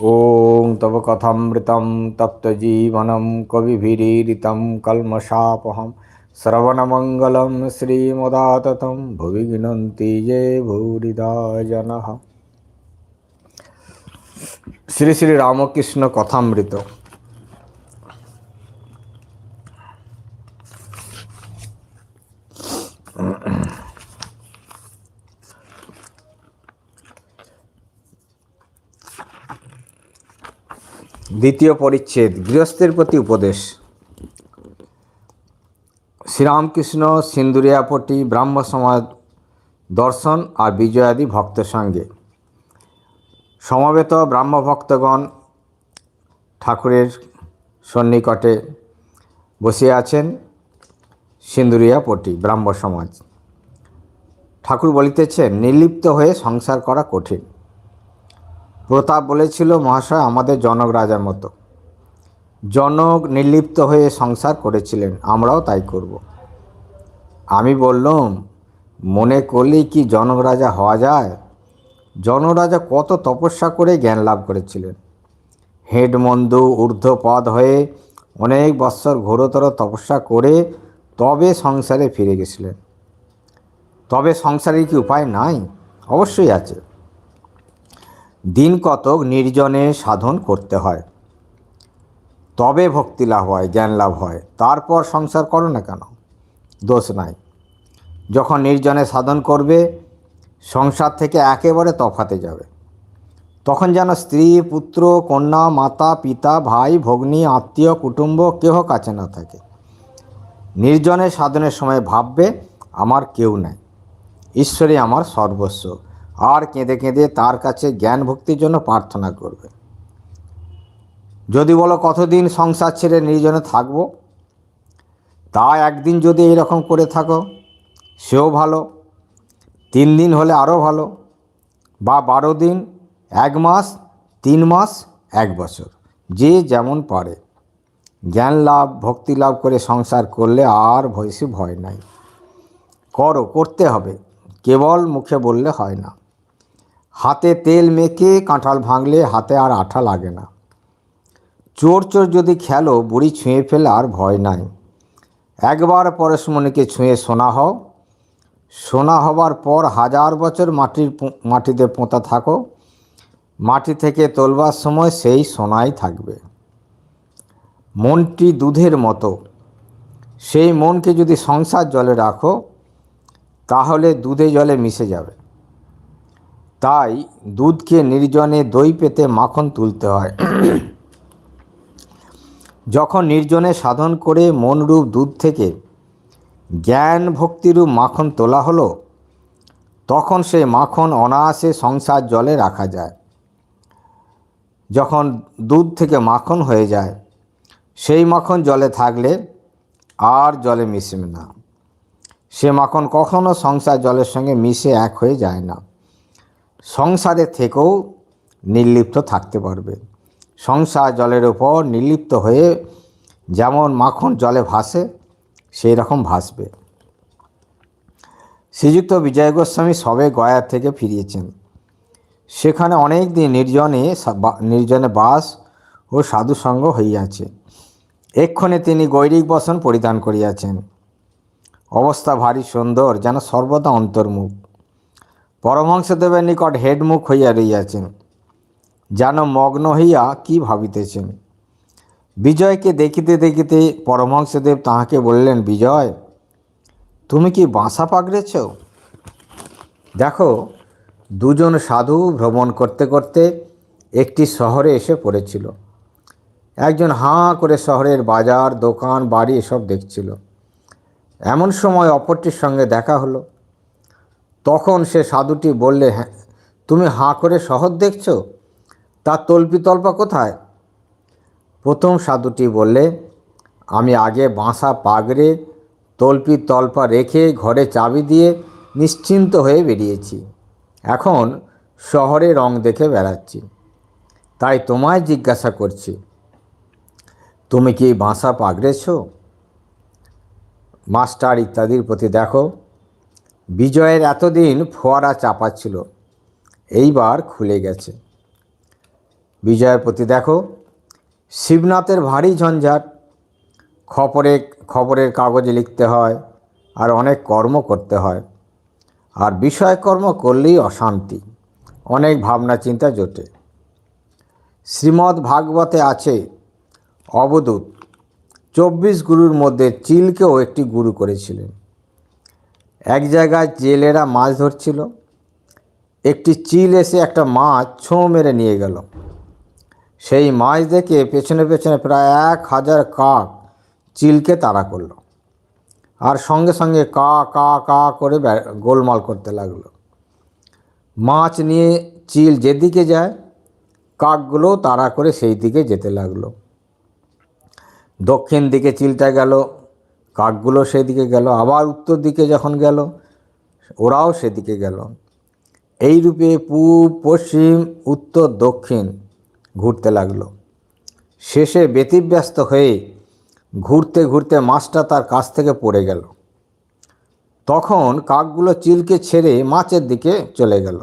ॐ तव कथामृतं तप्तजीवनं कविभिरीरितं कल्मषापहं श्रवणमङ्गलं श्रीमदाततं भुवि गिनन्ति ये भूरिदा जनः শ্রী শ্রী রামকৃষ্ণ কথামৃত দ্বিতীয় পরিচ্ছেদ, গৃহস্থের প্রতি উপদেশ। শ্রীরামকৃষ্ণ সিন্দুরিয়াপটি ব্রাহ্ম সমাজ দর্শন আর বিজয়াদি ভক্ত সঙ্গে। সমবেত ব্রাহ্ম ভক্তগণ ঠাকুরের সন্নিকটে বসে আছেন সিন্দুরিয়াপটি, ব্রাহ্ম সমাজ। ঠাকুর বলিতেছেন, নির্লিপ্ত হয়ে সংসার করা কঠিন। প্রতাপ বলেছিল, মহাশয়, আমাদের জনক রাজার মতো। জনক নির্লিপ্ত হয়ে সংসার করেছিলেন, আমরাও তাই করব। আমি বললাম, মনে করলেই কি জনক রাজা হওয়া যায়? জনরাজা কত তপস্যা করে জ্ঞান লাভ করেছিলেন। হেডমন্দু ঊর্ধ্বপদ হয়ে অনেক বৎসর ঘোরতর তপস্যা করে তবে সংসারে ফিরে গেছিলেন। তবে সংসারের কি উপায় নাই? অবশ্যই আছে। দিন কতক নির্জনে সাধন করতে হয়। তবে ভক্তি লাভ হয়, জ্ঞান লাভ হয়। তারপর সংসার করো না কেন? দোষ নাই। যখন নির্জনে সাধন করবে, সংসার থেকে একেবারে তফাতে যাবে। তখন যেন স্ত্রী, পুত্র, কন্যা, মাতা, পিতা, ভাই, ভগ্নী, আত্মীয়, কুটুম্ব কেহ কাছে না থাকে। নির্জনে সাধনের সময় ভাববে, আমার কেউ নাই। ঈশ্বরই আমার সর্বস্ব। আর কেঁদে কেঁদে তার কাছে জ্ঞান ভক্তির জন্য প্রার্থনা করবে। যদি বলো কতদিন সংসার ছেড়ে নির্জনে থাকব? তা একদিন যদি এইরকম করে থাকো, সেও ভালো। তিন দিন হলে আরও ভালো। বা বারো দিন, এক মাস, তিন মাস, এক বছর। যে যেমন পারে। জ্ঞান লাভ, ভক্তি লাভ করে সংসার করলে আর ভয়সে ভয় নাই। করো, করতে হবে। কেবল মুখে বললে হয় না। হাতে তেল মেখে কাঁঠাল ভাঙলে হাতে আর আঠা লাগে না। চোর চোর যদি খেলো, বুড়ি ছুঁয়ে ফেলে আর ভয় নাই। একবার পরশমণিকে ছুঁয়ে সোনা হও। সোনা হবার পর হাজার বছর মাটির মাটিতে পোঁতা থাকো। মাটি থেকে তোলবার সময় সেই সোনাই থাকবে। মনটি দুধের মতো। সেই মনকে যদি সংসার জলে রাখো, তাহলে দুধে জলে মিশে যাবে। তাই দুধকে নির্জনে দই পেতে মাখন তুলতে হয়। যখন নির্জনে সাধন করে মনরূপ দুধ থেকে জ্ঞান ভক্তিরূপ মাখন তোলা হলো, তখন সেই মাখন অনায়াসে সংসার জলে রাখা যায়। যখন দুধ থেকে মাখন হয়ে যায়, সেই মাখন জলে থাকলে আর জলে মিশবে না। সে মাখন কখনো সংসার জলের সঙ্গে মিশে এক হয়ে যায় না। সংসারে থেকেও নির্লিপ্ত থাকতে পারবে। সংসার জলের ওপর নির্লিপ্ত হয়ে যেমন মাখন জলে ভাসে, সেই রকম ভাসবে। শ্রীযুক্ত বিজয় গোস্বামী সবে গয়া থেকে ফিরিয়েছেন। সেখানে অনেক দিন নির্জনে নির্জনে বাস ও সাধুসঙ্গ হইয়াছে। এক্ষণে তিনি গৈরিক বসন পরিধান করিয়াছেন। অবস্থা ভারী সুন্দর, যেন সর্বদা অন্তর্মুখ। পরমহংসদেবের নিকট হেডমুখ হইয়া রইয়াছেন। যেন মগ্ন হইয়া কি ভাবিতেছেন? বিজয়কে দেখিতে দেখিতে পরমহংসদেব তাহাকে বললেন, বিজয়, তুমি কি বাসা পাগড়েছ? দেখো, দুজন সাধু ভ্রমণ করতে করতে একটি শহরে এসে পড়েছিল। একজন হাঁ করে শহরের বাজার, দোকান, বাড়ি এসব দেখছিল। এমন সময় অপরটির সঙ্গে দেখা হলো। তখন সে সাধুটি বললে হ্যাঁ তুমি হাঁ করে শহর দেখছ? তার তল্পি তল্পা কোথায়? প্রথম সাধুটি বললে, আমি আগে বাঁসা পাগড়ে তল্পি তল্পা রেখে ঘরে চাবি দিয়ে নিশ্চিন্ত হয়ে বেরিয়েছি। এখন শহরে রং দেখে বেড়াচ্ছি। তাই তোমায় জিজ্ঞাসা করছি, তুমি কি বাঁসা পাগড়েছ? মাস্টার ইত্যাদির প্রতি দেখো বিজয়ের এতদিন ফোয়ারা চাপা ছিল। এইবার খুলে গেছে। বিজয়ের প্রতি দেখো, শিবনাথের ভারী ঝঞ্ঝাট। খবরে, খবরের কাগজে লিখতে হয় আর অনেক কর্ম করতে হয়। আর বিষয়কর্ম করলেই অশান্তি। অনেক ভাবনা চিন্তা জোটে। শ্রীমদ্ ভাগবতে আছে অবদূত চব্বিশ গুরুর মধ্যে চিলকেও একটি গুরু করেছিলেন। এক জায়গায় জেলেরা মাছ ধরছিল। একটি চিল এসে একটা মাছ ছোঁ মেরে নিয়ে গেল। সেই মাছ দেখে পেছনে পেছনে প্রায় এক হাজার কাক চিলকে তাড়া করল। আর সঙ্গে সঙ্গে কা কা কা করে গোলমাল করতে লাগল। মাছ নিয়ে চিল যেদিকে যায় কাকগুলো তাড়া করে সেই দিকে যেতে লাগল। দক্ষিণ দিকে চিলটা গেল। কাকগুলো সেদিকে গেল, আবার উত্তর দিকে যখন গেল, ওরাও সেদিকে গেল। এই রূপে পূব, পশ্চিম, উত্তর, দক্ষিণ ঘুরতে লাগল। শেষে ব্যতিব্যস্ত হয়ে ঘুরতে ঘুরতে মাছটা তার কাছ থেকে পড়ে গেল। তখন কাকগুলো চিলকে ছেড়ে মাছের দিকে চলে গেল।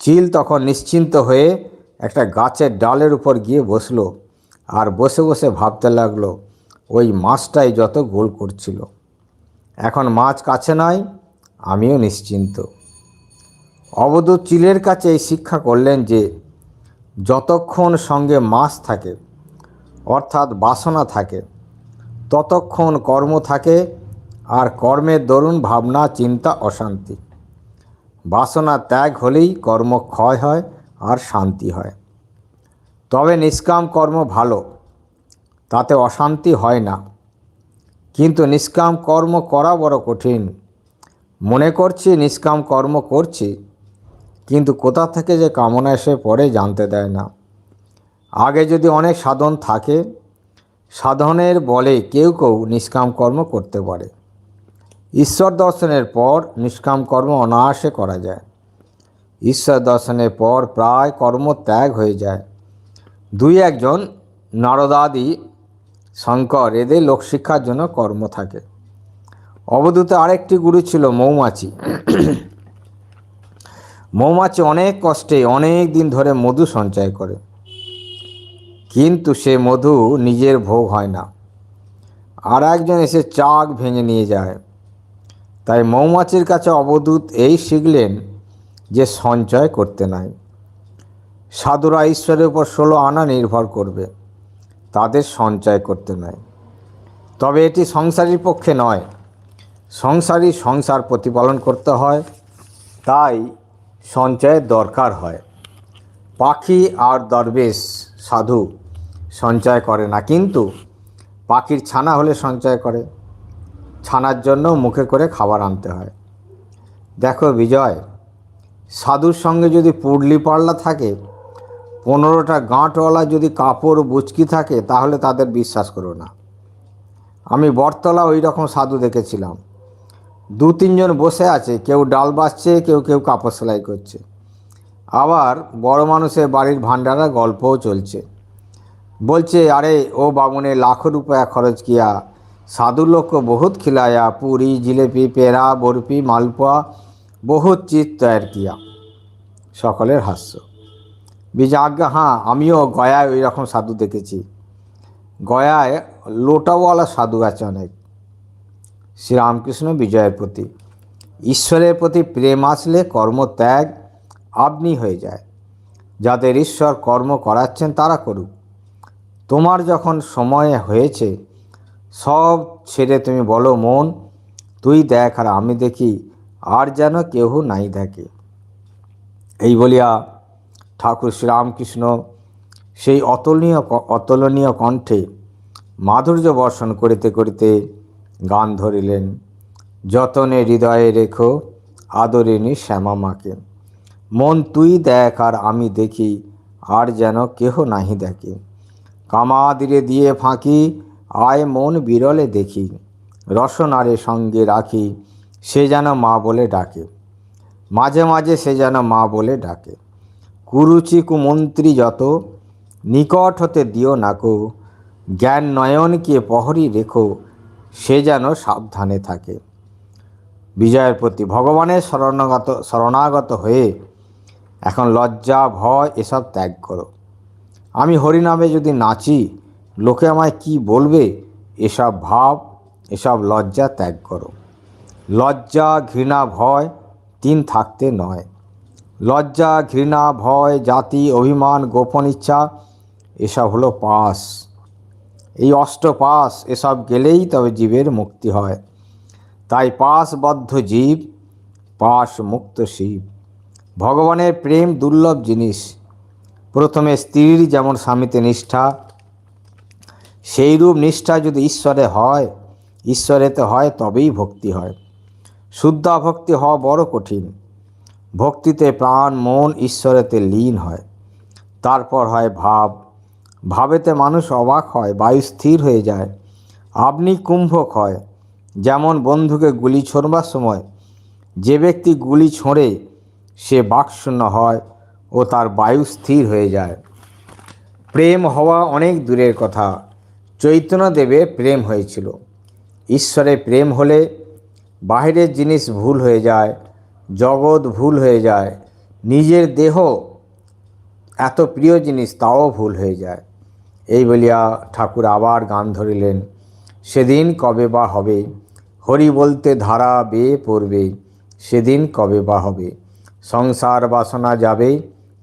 চিল তখন নিশ্চিন্ত হয়ে একটা গাছের ডালের উপর গিয়ে বসল আর বসে বসে ভাবতে লাগল ওই মাছটাই যত গোল করছিল। এখন মাছ কাছে নয়, আমিও নিশ্চিন্ত। অবধূত চিলের কাছে এই শিক্ষা করলেন যে, যতক্ষণ সঙ্গে মাছ থাকে, অর্থাৎ বাসনা থাকে, ততক্ষণ কর্ম থাকে আর কর্মের দরুন ভাবনা, চিন্তা, অশান্তি। বাসনা ত্যাগ হলেই কর্ম ক্ষয় হয় আর শান্তি হয়। তবে নিষ্কাম কর্ম ভালো তাতে অশান্তি হয় না। কিন্তু নিষ্কাম কর্ম করা বড় কঠিন। মনে করছি নিষ্কাম কর্ম করছি, কিন্তু কোথা থেকে যে কামনা এসে পড়ে জানতে দেয় না। আগে যদি অনেক সাধন থাকে, সাধনের বলে কেউ কেউ নিষ্কাম কর্ম করতে পারে। ঈশ্বর দর্শনের পর নিষ্কাম কর্ম অনায়াসে করা যায়। ঈশ্বর দর্শনের পর প্রায় কর্ম ত্যাগ হয়ে যায়। দুই একজন নারদাদি শঙ্কর, এদের লোকশিক্ষার জন্য কর্ম থাকে। অবধূত আরেকটি গুরু ছিল মৌমাছি। মৌমাছি অনেক কষ্টে অনেক দিন ধরে মধু সঞ্চয় করে। কিন্তু সে মধু নিজের ভোগ হয় না। আর একজন এসে চাক ভেঙে নিয়ে যায়। তাই মৌমাছির কাছে অবদূত এই শিখলেন যে সঞ্চয় করতে নাই। সাধুরা ঈশ্বরের উপর ষোলো আনা নির্ভর করবে। তাদের সঞ্চয় করতে নাই তবে এটি সংসারীর পক্ষে নয়। সংসারী সংসার প্রতিপালন করতে হয়, তাই সঞ্চয়ের দরকার হয়। পাখি আর দরবেশ সাধু সঞ্চয় করে না, কিন্তু পাখির ছানা হলে সঞ্চয় করে। ছানার জন্য মুখে করে খাবার আনতে হয়। দেখো বিজয়, সাধুর সঙ্গে যদি পুডলি পাল্লা থাকে পনেরোটা গাঁটওয়ালা যদি কাপড় বুচকি থাকে, তাহলে তাদের বিশ্বাস করো না। আমি বটতলা ওই রকম সাধু দেখেছিলাম। দু তিনজন বসে আছে, কেউ ডাল বাঁচছে, কেউ কেউ কাপড় সেলাই করছে। আবার বড় মানুষের বাড়ির ভাণ্ডারা গল্পও চলছে। বলছে, আরে, ও বামুনে লাখো রুপয়া খরচ কিয়া। সাধু লোক বহুত খিলায়া, পুরি, জিলেপি, পেড়া, বরফি, মালপোয়া, বহুত চিত তৈরি কিয়া। সকলের হাস্য। বিজা আজ্ঞা হ্যাঁ আমিও গয়ায় ওই রকম সাধু দেখেছি। গয়ায় লোটাওয়ালা সাধু আছে অনেক। শ্রীরামকৃষ্ণ বিজয়ের প্রতি। ঈশ্বরের প্রতি প্রেম আসলে কর্মত্যাগ আপনি হয়ে যায়। যাদের ঈশ্বর কর্ম করাচ্ছেন তারা করুক। তোমার যখন সময় হয়েছে, সব ছেড়ে তুমি বলো মন, তুই দেখ আর আমি দেখি, আর যেন কেহ নাই দেখে। এই বলিয়া ঠাকুর শ্রীরামকৃষ্ণ সেই অতুলনীয় অতুলনীয় কণ্ঠে মাধুর্য বর্ষণ করিতে করিতে গান ধরিলেন। যতনে হৃদয়ে রেখো আদরিনী শ্যামা মাকে। মন তুই দেখ আর আমি দেখি, আর যেন কেহ নাহি দেখে। কামাদিরে দিয়ে ফাঁকি, আয় মন বিরলে দেখি। রসনারে সঙ্গে রাখি, সে যেন মা বলে ডাকে। মাঝে মাঝে সে যেন মা বলে ডাকে। কুরুচি কুমন্ত্রী যত, নিকট হতে দিও নাকো, জ্ঞান নয়নকে প্রহরী রেখো, সে যেন সাবধানে থাকে। বিজয়ের প্রতি ভগবানের শরণাগত শরণাগত হয়ে এখন লজ্জা, ভয় এসব ত্যাগ করো। আমি হরিনামে যদি নাচি, লোকে আমায় কি বলবে? এসব ভাব, এসব লজ্জা ত্যাগ করো। লজ্জা, ঘৃণা, ভয় তিন থাকতে নয়। লজ্জা, ঘৃণা, ভয়, জাতি, অভিমান, গোপন ইচ্ছা, এসব হলো পাস। এই অষ্ট পাস, এসব গেলেই তবে জীবের মুক্তি হয়। তাই পাশবদ্ধ জীব পাশ মুক্ত শিব। ভগবানের প্রেম দুর্লভ জিনিস। প্রথমে স্ত্রীর যেমন স্বামীতে নিষ্ঠা, সেইরূপ নিষ্ঠা যদি ঈশ্বরে হয়, ঈশ্বরেতে হয় তবেই ভক্তি হয়। শুদ্ধ ভক্তি হওয়া বড় কঠিন। ভক্তিতে প্রাণ, মন, ঈশ্বরেতে লীন হয়। তারপর হয় ভাব। ভাবেতে মানুষ অবাক হয়, বায়ু স্থির হয়ে যায়। আপনি কুম্ভক হয়। যেমন বন্ধুকে গুলি ছোড়বার সময়, যে ব্যক্তি গুলি ছোঁড়ে, সে বাকশূন্য হয় ও তার বায়ু স্থির হয়ে যায়। প্রেম হওয়া অনেক দূরের কথা। চৈতন্যদেবের প্রেম হয়েছিল। ঈশ্বরে প্রেম হলে বাহিরের জিনিস ভুল হয়ে যায়। জগৎ ভুল হয়ে যায়, নিজের দেহ এত প্রিয় জিনিস তাও ভুল হয়ে যায়। এই বলিয়া ঠাকুর আবার গান ধরিলেন, সেদিন কবে বা হবে? হরি বলতে ধারা বেয়ে পড়বে, সেদিন কবে বা হবে? সংসার বাসনা যাবে,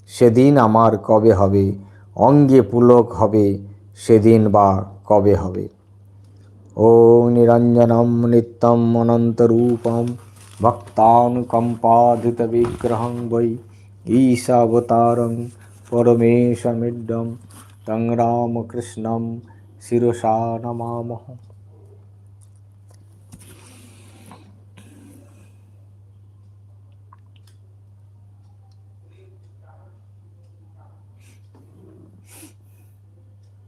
সেদিন আমার কবে হবে? অঙ্গে পুলক হবে, সেদিন বা কবে হবে? ও নিরঞ্জনম নিত্যম অনন্তরূপম ভক্তানুকম্পাধিতবিগ্রহং বৈ ঈশাবতারং পরমেশমিড্ডম তং রামকৃষ্ণম শিরসা নমামহ